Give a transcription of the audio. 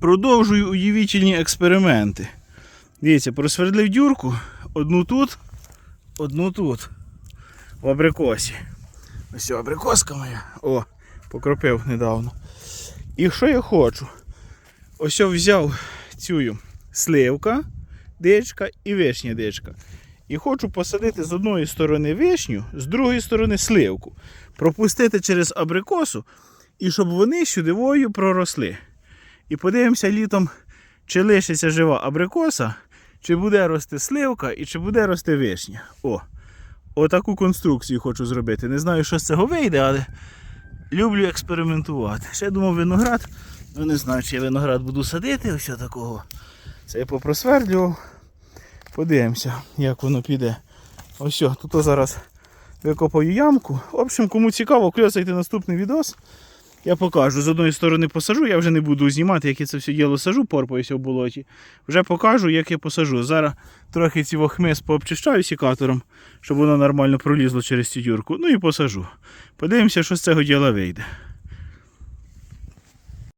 продовжую уявітельні експерименти. Дивіться, просвердлив дюрку, одну тут, одну тут. В абрикосі. Ось абрикоска моя. О, покропив недавно. І що я хочу? Ось взяв цю сливка, дичка і вишня дичка. І хочу посадити з одної сторони вишню, з другої сторони сливку. Пропустити через абрикосу, і щоб вони сюдивою проросли. І подивимося літом, чи лишиться жива абрикоса, чи буде рости сливка і чи буде рости вишня. О, отаку конструкцію хочу зробити. Не знаю, що з цього вийде, але люблю експериментувати. Ще думав виноград. Ну не знаю, чи я виноград буду садити, ось такого. Це я попросвердлював. Подивимося, як воно піде. Ось, тут зараз викопаю ямку. В общем, кому цікаво, кльосайте наступний відос. Я покажу. З одної сторони посажу, я вже не буду знімати, як я це все діло сажу, порпаюся в болоті. Вже покажу, як я посажу. Зараз трохи ці вохмис пообчищаю сікатором, щоб воно нормально пролізло через цю дюрку. Ну і посажу. Подивимося, що з цього діла вийде.